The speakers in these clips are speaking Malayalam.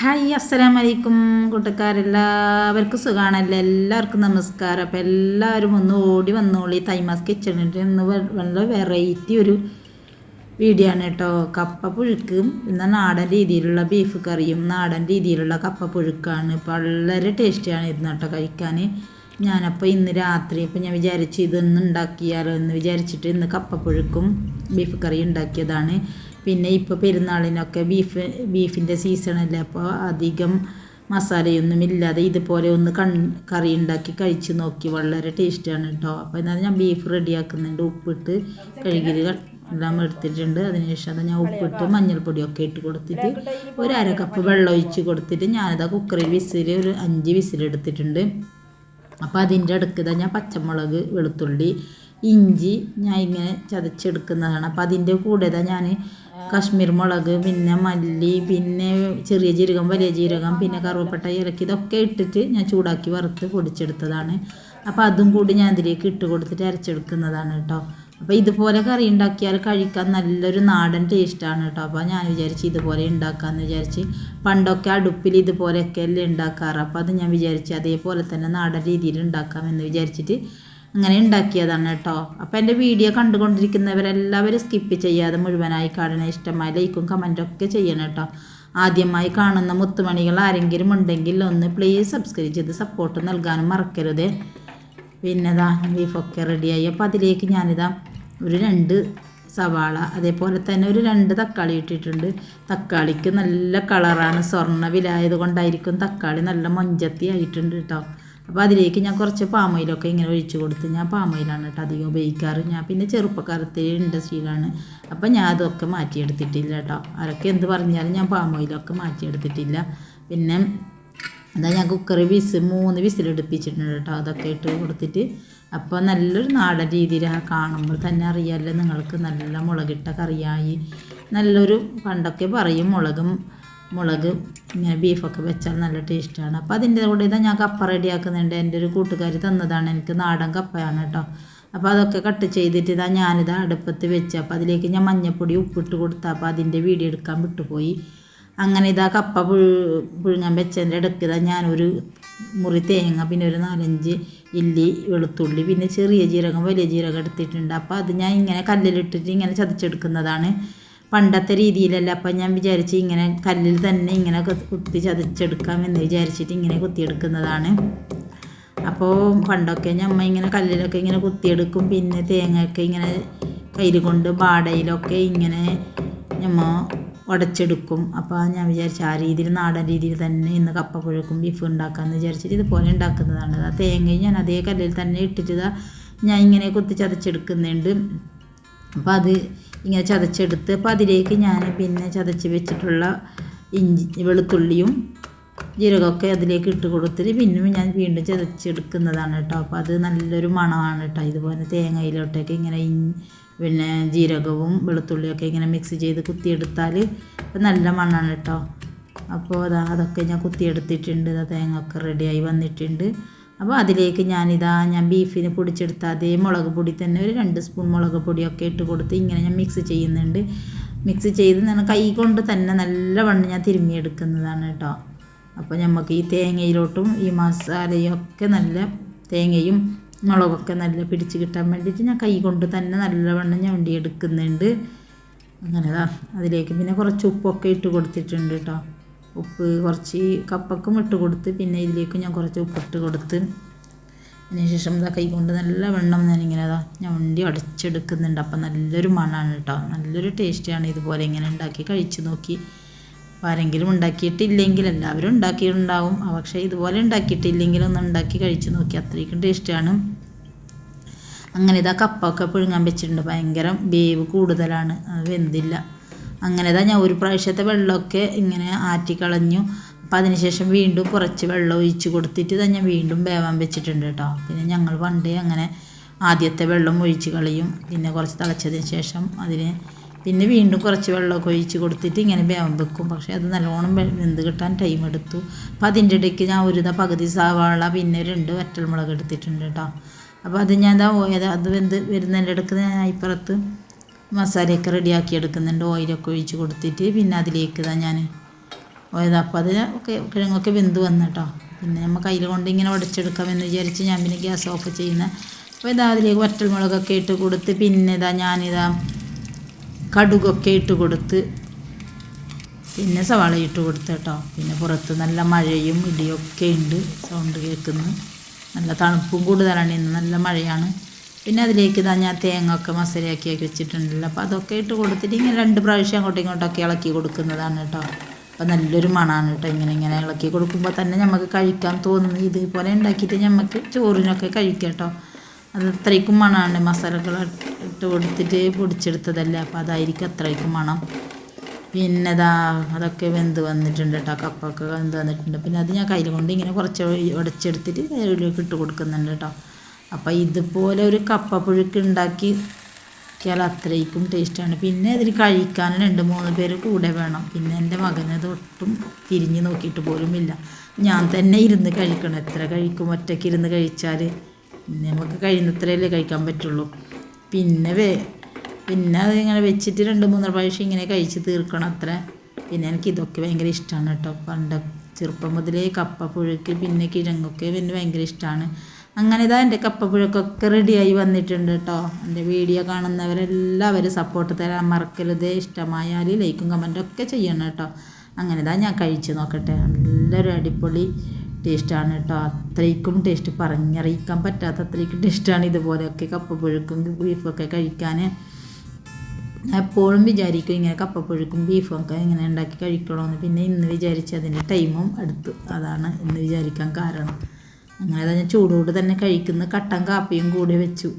ഹായ് അസ്സലാം വലൈക്കും കൂട്ടക്കാരെല്ലാവർക്കും സുഖമാണല്ലോ എല്ലാവർക്കും നമസ്കാരം. അപ്പോൾ എല്ലാവരും ഒന്ന് ഓടി വന്നോളി. തൈമാസ് കിച്ചണിന്റെ ഇന്ന് വളരെ വെറൈറ്റി ഒരു വീഡിയോ ആണ് കേട്ടോ. കപ്പ പുഴുക്കും പിന്നെ നാടൻ രീതിയിലുള്ള ബീഫ് കറിയും നാടൻ രീതിയിലുള്ള കപ്പ പുഴുക്കാണ്. വളരെ ടേസ്റ്റിയാണ് ഇരുന്ന് കേട്ടോ കഴിക്കാൻ ഞാനപ്പോൾ ഇന്ന് രാത്രി ഇപ്പോൾ ഞാൻ വിചാരിച്ചു ഇതൊന്നും ഉണ്ടാക്കിയാലോ എന്ന് വിചാരിച്ചിട്ട് ഇന്ന് കപ്പ പുഴുക്കും ബീഫ് കറിയും ഉണ്ടാക്കിയതാണ്. പിന്നെ ഇപ്പോൾ പെരുന്നാളിനൊക്കെ ബീഫ് ബീഫിന്റെ സീസണല്ലേ അപ്പോൾ അധികം മസാലയൊന്നും ഇല്ലാതെ ഇതുപോലെ ഒന്ന് കൺ കറി ഉണ്ടാക്കി കഴിച്ച് നോക്കി വളരെ ടേസ്റ്റാണ് കേട്ടോ അപ്പോൾ എന്നാൽ ഞാൻ ബീഫ് റെഡിയാക്കുന്നുണ്ട് ഉപ്പിട്ട് കഴുകി എല്ലാം എടുത്തിട്ടുണ്ട്. അതിനുശേഷം അത് ഞാൻ ഉപ്പിട്ട് മഞ്ഞൾപ്പൊടിയൊക്കെ ഇട്ട് കൊടുത്തിട്ട് ഒരു അര കപ്പ് വെള്ളം ഒഴിച്ച് കൊടുത്തിട്ട് ഞാനത് കുക്കറിൽ വിസിൽ ഒരു അഞ്ച് വിസിൽ എടുത്തിട്ടുണ്ട്. അപ്പോൾ അതിന്റെ അടുക്കത ഞാൻ പച്ചമുളക് വെളുത്തുള്ളി ഇഞ്ചി ഞാൻ ഇങ്ങനെ ചതച്ചെടുക്കുന്നതാണ്. അപ്പോൾ അതിന്റെ കൂടെ ഞാൻ കാശ്മീർ മുളക് പിന്നെ മല്ലി പിന്നെ ചെറിയ ജീരകം വലിയ ജീരകം പിന്നെ കറുവപ്പട്ട ഇറക്കി ഇതൊക്കെ ഇട്ടിട്ട് ഞാൻ ചൂടാക്കി വറുത്ത് പൊടിച്ചെടുത്തതാണ്. അപ്പോൾ അതും കൂടി ഞാൻ അതിലേക്ക് ഇട്ട് കൊടുത്തിട്ട് അരച്ചെടുക്കുന്നതാണ് കേട്ടോ. അപ്പോൾ ഇതുപോലെ കറി ഉണ്ടാക്കിയാൽ കഴിക്കാൻ നല്ലൊരു നാടൻ ടേസ്റ്റാണ് കേട്ടോ. അപ്പോൾ ഞാൻ വിചാരിച്ച് ഇതുപോലെ ഉണ്ടാക്കാമെന്ന് വിചാരിച്ച് പണ്ടൊക്കെ അടുപ്പിൽ ഇതുപോലെയൊക്കെ അല്ലേ ഉണ്ടാക്കാറ്. അപ്പോൾ അത് ഞാൻ വിചാരിച്ച് അതേപോലെ തന്നെ നാടൻ രീതിയിൽ ഉണ്ടാക്കാമെന്ന് വിചാരിച്ചിട്ട് അങ്ങനെ ഉണ്ടാക്കിയതാണ് കേട്ടോ. അപ്പോൾ എന്റെ വീഡിയോ കണ്ടുകൊണ്ടിരിക്കുന്നവരെല്ലാവരും സ്കിപ്പ് ചെയ്യാതെ മുഴുവനായി കാണണ ഇഷ്ടമായ ലൈക്കും കമന്റും ഒക്കെ ചെയ്യണം കേട്ടോ. ആദ്യമായി കാണുന്ന മുത്തുമണികൾ ആരെങ്കിലും ഉണ്ടെങ്കിൽ ഒന്ന് പ്ലീസ് സബ്സ്ക്രൈബ് ചെയ്ത് സപ്പോർട്ട് നൽകാനും മറക്കരുത്. പിന്നെ ഇതാ ബീഫൊക്കെ റെഡിയായി അപ്പോൾ അതിലേക്ക് ഞാനിതാ ഒരു രണ്ട് സവാള അതേപോലെ തന്നെ ഒരു രണ്ട് തക്കാളി ഇട്ടിട്ടുണ്ട്. തക്കാളിക്ക് നല്ല കളറാണ് സ്വർണ വില തക്കാളി നല്ല മൊഞ്ചത്തി ആയിട്ടുണ്ട് കേട്ടോ. അപ്പോൾ അതിലേക്ക് ഞാൻ കുറച്ച് പാമയിലൊക്കെ ഇങ്ങനെ ഒഴിച്ചു കൊടുത്ത് ഞാൻ പാമയിലാണ് കേട്ടോ അധികം ഉപയോഗിക്കാറ്. ഞാൻ പിന്നെ ചെറുപ്പക്കാലത്തെ ഇൻഡസ്ട്രിയിലാണ് അപ്പോൾ ഞാൻ അതൊക്കെ മാറ്റിയെടുത്തിട്ടില്ല കേട്ടോ. ആരൊക്കെ എന്ത് പറഞ്ഞാലും ഞാൻ പാമയിലൊക്കെ മാറ്റിയെടുത്തിട്ടില്ല. പിന്നെ എന്താ ഞാൻ കുക്കർ വിസ് മൂന്ന് വിസിലെടുപ്പിച്ചിട്ടുണ്ട് കേട്ടോ. അതൊക്കെ ഇട്ട് കൊടുത്തിട്ട് അപ്പോൾ നല്ലൊരു നാടൻ രീതിയിൽ കാണുമ്പോൾ തന്നെ അറിയാമല്ലോ നിങ്ങൾക്ക് നല്ല മുളകിട്ട കറിയായി. നല്ലൊരു പണ്ടൊക്കെ പറയും മുളകും മുളക് ഇങ്ങനെ ബീഫൊക്കെ വെച്ചാൽ നല്ല ടേസ്റ്റാണ്. അപ്പോൾ അതിന്റെ കൂടെ ഇതാ ഞാൻ കപ്പ റെഡിയാക്കുന്നുണ്ട്. എന്റെ ഒരു കൂട്ടുകാരി തന്നതാണ്. എനിക്ക് നാടൻ കപ്പയാണ് കേട്ടോ. അപ്പോൾ അതൊക്കെ കട്ട് ചെയ്തിട്ട് ഇതാ ഞാനിത് അടുപ്പത്ത് വെച്ച് അപ്പോൾ അതിലേക്ക് ഞാൻ മഞ്ഞപ്പൊടി ഉപ്പിട്ട് കൊടുത്താൽ അപ്പോൾ അതിന്റെ വീഡിയോ എടുക്കാൻ വിട്ടുപോയി. അങ്ങനെ ഇതാ കപ്പ പുഴു പുഴുങ്ങാൻ വെച്ചതിന്റെ ഇടയ്ക്ക് ഇതാ ഞാനൊരു മുറി തേങ്ങ പിന്നെ ഒരു നാലഞ്ച് ഇല്ലി വെളുത്തുള്ളി പിന്നെ ചെറിയ ജീരകം വലിയ ജീരകം എടുത്തിട്ടുണ്ട്. അപ്പോൾ അത് ഞാൻ ഇങ്ങനെ കല്ലിലിട്ടിട്ട് ഇങ്ങനെ ചതച്ചെടുക്കുന്നതാണ്. പണ്ടത്തെ രീതിയിലല്ല. അപ്പം ഞാൻ വിചാരിച്ച് ഇങ്ങനെ കല്ലിൽ തന്നെ ഇങ്ങനെ കുത്തി ചതച്ചെടുക്കാം എന്ന് വിചാരിച്ചിട്ട് ഇങ്ങനെ കുത്തിയെടുക്കുന്നതാണ്. അപ്പോൾ പണ്ടൊക്കെ ഞമ്മ ഇങ്ങനെ കല്ലിലൊക്കെ ഇങ്ങനെ കുത്തിയെടുക്കും. പിന്നെ തേങ്ങയൊക്കെ ഇങ്ങനെ കയ്യിൽ കൊണ്ട് ബാടയിലൊക്കെ ഇങ്ങനെ ഞമ്മ ഉടച്ചെടുക്കും. അപ്പോൾ ഞാൻ വിചാരിച്ചു ആ രീതിയിൽ നാടൻ രീതിയിൽ തന്നെ ഇന്ന് കപ്പ പുഴുക്കും ബീഫ് ഉണ്ടാക്കാമെന്ന് വിചാരിച്ചിട്ട് ഇതുപോലെ ഉണ്ടാക്കുന്നതാണ്. ആ തേങ്ങയും ഞാൻ അതേ കല്ലിൽ തന്നെ ഇട്ടിട്ട് ഞാൻ ഇങ്ങനെ കുത്തി ചതച്ചെടുക്കുന്നുണ്ട്. അപ്പോൾ അത് ഇങ്ങനെ ചതച്ചെടുത്ത് അപ്പോൾ അതിലേക്ക് ഞാൻ പിന്നെ ചതച്ച് വെച്ചിട്ടുള്ള ഇഞ്ചി വെളുത്തുള്ളിയും ജീരകമൊക്കെ അതിലേക്ക് ഇട്ട് കൊടുത്തിട്ട് പിന്നെ ഞാൻ വീണ്ടും ചതച്ചെടുക്കുന്നതാണ് കേട്ടോ. അപ്പോൾ അത് നല്ലൊരു മണമാണ് കേട്ടോ. ഇതുപോലെ തേങ്ങയിലോട്ടൊക്കെ ഇങ്ങനെ പിന്നെ ജീരകവും വെളുത്തുള്ളിയൊക്കെ ഇങ്ങനെ മിക്സ് ചെയ്ത് കുത്തിയെടുത്താൽ നല്ല മണ്ണാണ് കേട്ടോ. അപ്പോൾ അതാ അതൊക്കെ ഞാൻ കുത്തിയെടുത്തിട്ടുണ്ട്. തേങ്ങ ഒക്കെ റെഡിയായി വന്നിട്ടുണ്ട്. അപ്പോൾ അതിലേക്ക് ഞാനിതാ ഞാൻ ബീഫിന് പൊടിച്ചെടുത്ത അതേ മുളക് പൊടി തന്നെ ഒരു രണ്ട് സ്പൂൺ മുളക് പൊടിയൊക്കെ ഇട്ട് കൊടുത്ത് ഇങ്ങനെ ഞാൻ മിക്സ് ചെയ്യുന്നുണ്ട്. മിക്സ് ചെയ്ത് ഞാൻ കൈ കൊണ്ട് തന്നെ നല്ലവണ്ണം ഞാൻ തിരുമ്മിയെടുക്കുന്നതാണ് കേട്ടോ. അപ്പോൾ നമുക്ക് ഈ തേങ്ങയിലോട്ടും ഈ മസാലയും ഒക്കെ നല്ല തേങ്ങയും മുളകൊക്കെ നല്ല പിടിച്ച് കിട്ടാൻ വേണ്ടിയിട്ട് ഞാൻ കൈ കൊണ്ട് തന്നെ നല്ലവണ്ണം ഞാൻ എടുക്കുന്നുണ്ട് അങ്ങനെ അതിലേക്ക് പിന്നെ കുറച്ച് ഉപ്പൊക്കെ ഇട്ട് കൊടുത്തിട്ടുണ്ട് കേട്ടോ. ഉപ്പ് കുറച്ച് കപ്പക്കും ഇട്ട് കൊടുത്ത് പിന്നെ ഇതിലേക്ക് ഞാൻ കുറച്ച് ഉപ്പിട്ട് കൊടുത്ത് അതിനുശേഷം ഇതാ കൈ കൊണ്ട് നല്ല വെണ്ണം ഞാനിങ്ങനെ അതാ ഞാൻ വണ്ടി അടച്ചെടുക്കുന്നുണ്ട്. അപ്പം നല്ലൊരു മണമാണ് കേട്ടോ നല്ലൊരു ടേസ്റ്റിയാണ് ഇതുപോലെ ഇങ്ങനെ ഉണ്ടാക്കി കഴിച്ച് നോക്കി. ആരെങ്കിലും ഉണ്ടാക്കിയിട്ടില്ലെങ്കിൽ എല്ലാവരും ഉണ്ടാക്കിയിട്ടുണ്ടാവും. പക്ഷേ ഇതുപോലെ ഉണ്ടാക്കിയിട്ടില്ലെങ്കിൽ ഒന്ന് ഉണ്ടാക്കി കഴിച്ച് നോക്കി. അത്രയ്ക്കും ടേസ്റ്റാണ് അങ്ങനെ ഇതാ കപ്പൊക്കെ പുഴുങ്ങാൻ വെച്ചിട്ടുണ്ട്. ഭയങ്കര വേവ് കൂടുതലാണ്. വെന്തില്ല. അങ്ങനെ തന്നെ ഞാൻ ഒരു പ്രാവശ്യത്തെ വെള്ളമൊക്കെ ഇങ്ങനെ ആറ്റിക്കളഞ്ഞു. അപ്പോൾ അതിനുശേഷം വീണ്ടും കുറച്ച് വെള്ളം ഒഴിച്ച് കൊടുത്തിട്ട് തന്നെ വീണ്ടും വേവാൻ വെച്ചിട്ടുണ്ട് കേട്ടോ. പിന്നെ ഞങ്ങൾ പണ്ടേ അങ്ങനെ ആദ്യത്തെ വെള്ളം ഒഴിച്ച് കളയും. പിന്നെ കുറച്ച് തിളച്ചതിന് ശേഷം അതിന് പിന്നെ വീണ്ടും കുറച്ച് വെള്ളമൊക്കെ ഒഴിച്ച് കൊടുത്തിട്ട് ഇങ്ങനെ വേവാൻ വെക്കും. പക്ഷേ അത് നല്ലോണം വെന്ത് കിട്ടാൻ ടൈം എടുത്തു. അപ്പോൾ അതിന്റെ ഇടയ്ക്ക് ഞാൻ ഒരു പകുതി സവാള പിന്നെ രണ്ട് വറ്റൽമുളക് എടുത്തിട്ടുണ്ട് കേട്ടോ. അപ്പോൾ അത് ഞാൻ അത് വെന്ത് വരുന്നതിന്റെ ഇടയ്ക്ക് ഞാൻ ഇപ്പുറത്ത് മസാലയൊക്കെ റെഡിയാക്കി എടുക്കുന്നുണ്ട്. ഓയിലൊക്കെ ഒഴിച്ച് കൊടുത്തിട്ട് പിന്നെ അതിലേക്ക് ഇതാ ഞാൻ പോയത് അപ്പോൾ അത് കിഴങ്ങൊക്കെ വെന്ത് വന്നു കേട്ടോ പിന്നെ നമ്മൾ കയ്യിൽ കൊണ്ട് ഇങ്ങനെ ഉടച്ചെടുക്കാമെന്ന് വിചാരിച്ച് ഞാൻ പിന്നെ ഗ്യാസ് ഓഫ് ചെയ്യുന്ന. അപ്പോൾ ഇതാ അതിലേക്ക് വറ്റൽമുളകൊക്കെ ഇട്ട് കൊടുത്ത് പിന്നെ ഇതാ ഞാനിതാ കടുകൊക്കെ ഇട്ട് കൊടുത്ത് പിന്നെ സവാള ഇട്ട് കൊടുത്ത് കേട്ടോ പിന്നെ പുറത്ത് നല്ല മഴയും ഇടിയൊക്കെ ഉണ്ട്. സൗണ്ട് കേൾക്കുന്നു. നല്ല തണുപ്പും കൂടുതലാണ്. ഇന്ന് നല്ല മഴയാണ്. പിന്നെ അതിലേക്ക് ഇതാ ഞാൻ തേങ്ങ ഒക്കെ മസാലയാക്കി വെച്ചിട്ടുണ്ടല്ലോ. അപ്പോൾ അതൊക്കെ ഇട്ട് കൊടുത്തിട്ട് ഇങ്ങനെ രണ്ട് പ്രാവശ്യം അങ്ങോട്ടും ഇങ്ങോട്ടൊക്കെ ഇളക്കി കൊടുക്കുന്നതാണ് കേട്ടോ. അപ്പോൾ നല്ലൊരു മണമാണ് കേട്ടോ ഇങ്ങനെ ഇങ്ങനെ ഇളക്കി കൊടുക്കുമ്പോൾ തന്നെ നമുക്ക് കഴിക്കാൻ തോന്നുന്നു. ഇതുപോലെ ഉണ്ടാക്കിയിട്ട് നമുക്ക് ചോറിനൊക്കെ കഴിക്കാം കേട്ടോ. അത് അത്രയ്ക്കും മണമാണ് മസാലകൾ ഇട്ട് കൊടുത്തിട്ട് പൊടിച്ചെടുത്തതല്ലേ. അപ്പോൾ അതായിരിക്കും അത്രയ്ക്കും മണം. പിന്നെ ദാ അതൊക്കെ വെന്ത് വന്നിട്ടുണ്ട് കേട്ടോ. കപ്പൊക്കെ വെന്ത് വന്നിട്ടുണ്ട്. പിന്നെ അത് ഞാൻ കയ്യിൽ കൊണ്ട് ഇങ്ങനെ കുറച്ച് ഉടച്ചെടുത്തിട്ട് ഇട്ട് കൊടുക്കുന്നുണ്ട് കേട്ടോ. അപ്പോൾ ഇതുപോലെ ഒരു കപ്പ പുഴുക്ക് ഉണ്ടാക്കി ാൽ അത്രയ്ക്കും ടേസ്റ്റാണ് പിന്നെ അതിൽ കഴിക്കാൻ രണ്ട് മൂന്ന് പേര് കൂടെ വേണം. പിന്നെ എന്റെ മകനത് ഒട്ടും തിരിഞ്ഞ് നോക്കിയിട്ട് പോലുമില്ല ഞാൻ തന്നെ ഇരുന്ന് കഴിക്കണം. എത്ര കഴിക്കും? ഒറ്റയ്ക്ക് ഇരുന്ന് കഴിച്ചാൽ നമുക്ക് കഴിയുന്നത്രയല്ലേ കഴിക്കാൻ പറ്റുള്ളൂ. പിന്നെ വേ പിന്നെ അതിങ്ങനെ വെച്ചിട്ട് രണ്ട് മൂന്ന് പ്രാവശ്യം ഇങ്ങനെ കഴിച്ച് തീർക്കണം അത്ര. പിന്നെ എനിക്ക് ഇതൊക്കെ ഭയങ്കര ഇഷ്ടമാണ് കേട്ടോ. പണ്ട് ചെറുപ്പം മുതലേ കപ്പ പുഴുക്ക് പിന്നെ കിഴങ്ങൊക്കെ പിന്നെ ഭയങ്കര ഇഷ്ടമാണ് അങ്ങനെ ഇതാ എന്റെ കപ്പപ്പുഴക്കൊക്കെ റെഡിയായി വന്നിട്ടുണ്ട് കേട്ടോ എന്റെ വീഡിയോ കാണുന്നവരെല്ലാവരും സപ്പോർട്ട് തരാൻ മറക്കരുത്. ഇഷ്ടമായാൽ ലൈക്കും കമന്റും ഒക്കെ ചെയ്യണം കേട്ടോ അങ്ങനെ ഇതാ ഞാൻ കഴിച്ച് നോക്കട്ടെ. നല്ലൊരു അടിപൊളി ടേസ്റ്റാണ് കേട്ടോ അത്രയ്ക്കും ടേസ്റ്റ് പറഞ്ഞറിയിക്കാൻ പറ്റാത്ത അത്രയ്ക്കും ടേസ്റ്റാണ് ഇതുപോലെയൊക്കെ കപ്പപ്പുഴുക്കും ബീഫൊക്കെ കഴിക്കാൻ എപ്പോഴും വിചാരിക്കും ഇങ്ങനെ കപ്പപ്പുഴുക്കും ബീഫും ഒക്കെ ഇങ്ങനെ ഉണ്ടാക്കി കഴിക്കണമെന്ന് പിന്നെ ഇന്ന് വിചാരിച്ച് അതിന്റെ ടൈമും എടുത്തു അതാണ് ഇന്ന് വിചാരിക്കാൻ കാരണം. അങ്ങനെ തന്നെ ചൂടോട് തന്നെ കഴിക്കുന്ന കട്ടൻ കാപ്പിയും കൂടെ വെച്ചു.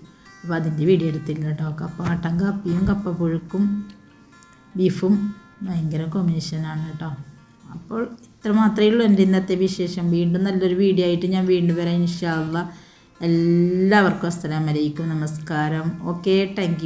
അപ്പോൾ അതിന്റെ വീഡിയോ എടുത്തില്ല കേട്ടോ. കപ്പ കട്ടൻ കാപ്പിയും കപ്പപ്പുഴുക്കും ബീഫും ഭയങ്കര കോമ്പിനേഷനാണ് കേട്ടോ. അപ്പോൾ ഇത്ര മാത്രമേ ഉള്ളൂ എന്റെ ഇന്നത്തെ വിശേഷം. വീണ്ടും നല്ലൊരു വീഡിയോ ആയിട്ട് ഞാൻ വീണ്ടും വരാം. ഇൻഷാല്ല എല്ലാവർക്കും അസ്സലാമലൈക്കും നമസ്കാരം. Okay thank